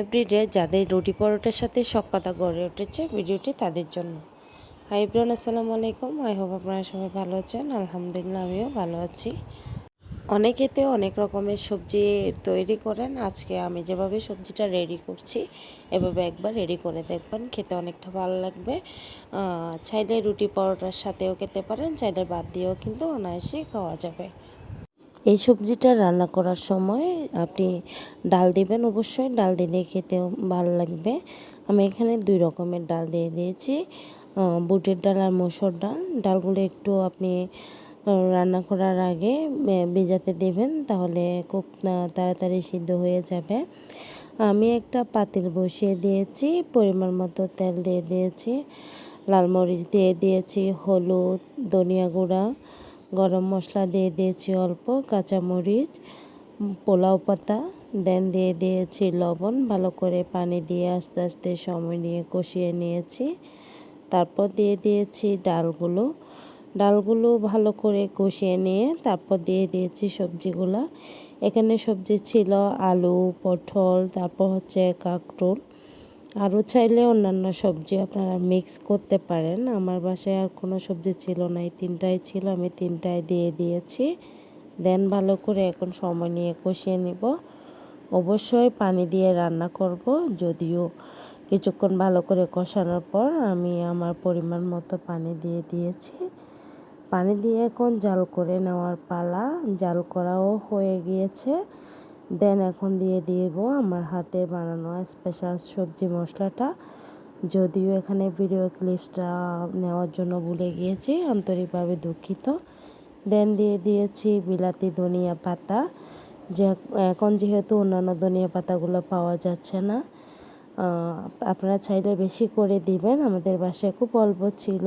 Everyday যাদের রুটি পরোটার সাথে কথা গড়ে উঠেছে ভিডিওটি তাদের জন্য। হাই ব্রন আসসালামু আলাইকুম। আই হোপ আপনারা সবাই ভালো আছেন। আলহামদুলিল্লাহ, আমিও ভালো আছি। অনেকেতে অনেক রকমের সবজি তৈরি করেন। আজকে আমি যেভাবে সবজিটা রেডি করছি, এভাবে একবার রেডি করে দেখবেন। খেতে অনেকটা ভালো লাগবে। চাইলে রুটি পরোটার সাথেও খেতে পারেন, চাইলে বাদ দিয়েও কিন্তু অনায়াসে খাওয়া যাবে। এই সবজিটা রান্না করার সময় আপনি ডাল দিবেন অবশ্যই। ডাল দিলে খেতেও ভালো লাগবে। আমি এখানে দুই রকমের ডাল দিয়ে দিয়েছি। বুটের ডাল আর মসুর ডাল। ডালগুলো একটু আপনি রান্না করার আগে ভেজাতে দেবেন তাহলে খুব তাড়াতাড়ি সিদ্ধ হয়ে যাবে। আমি একটা পাতিল বসিয়ে দিয়েছি, পরিমাণ মতো তেল দিয়ে দিয়েছি, লাল মরিচ দিয়ে দিয়েছি, হলুদ, ধনিয়া গুঁড়া গরম মশলা দিয়ে দিয়েছি অল্প কাঁচামরিচ, পোলাও পাতা দেন দিয়ে দিয়েছি লবণ, ভালো করে পানি দিয়ে আস্তে আস্তে সময় নিয়ে কষিয়ে নিয়েছি। তারপর দিয়ে দিয়েছি ডালগুলো। ডালগুলো ভালো করে কষিয়ে নিয়ে তারপর দিয়ে দিয়েছি সবজিগুলো। এখানে সবজি ছিল আলু, পটল, তারপর হচ্ছে কাকরোল। আরও চাইলে অন্যান্য সবজি আপনারা মিক্স করতে পারেন। আমার বাসায় আর কোনো সবজি ছিল না, এই তিনটাই ছিল, আমি তিনটায় দিয়ে দিয়েছি। দেন ভালো করে এখন সময় নিয়ে কষিয়ে নিব। অবশ্যই পানি দিয়ে রান্না করব, যদিও কিছুক্ষণ ভালো করে কষানোর পর আমি আমার পরিমাণ মতো পানি দিয়ে দিয়েছি। পানি দিয়ে এখন জাল করে নেওয়ার পালা, জাল করাও হয়ে গিয়েছে। দেন এখন দিয়ে দিব আমার হাতে বানানো স্পেশাল সবজি মশলাটা। যদিও এখানে ভিডিও ক্লিপসটা নেওয়ার জন্য ভুলে গিয়েছি, আন্তরিকভাবে দুঃখিত। দেন দিয়ে দিয়েছি বিলাতি ধনিয়া পাতা। যে এখন যেহেতু অন্যান্য ধনিয়া পাতাগুলো পাওয়া যাচ্ছে না আপনারা চাইলে বেশি করে দিবেন। আমাদের বাসায় খুব অল্প ছিল।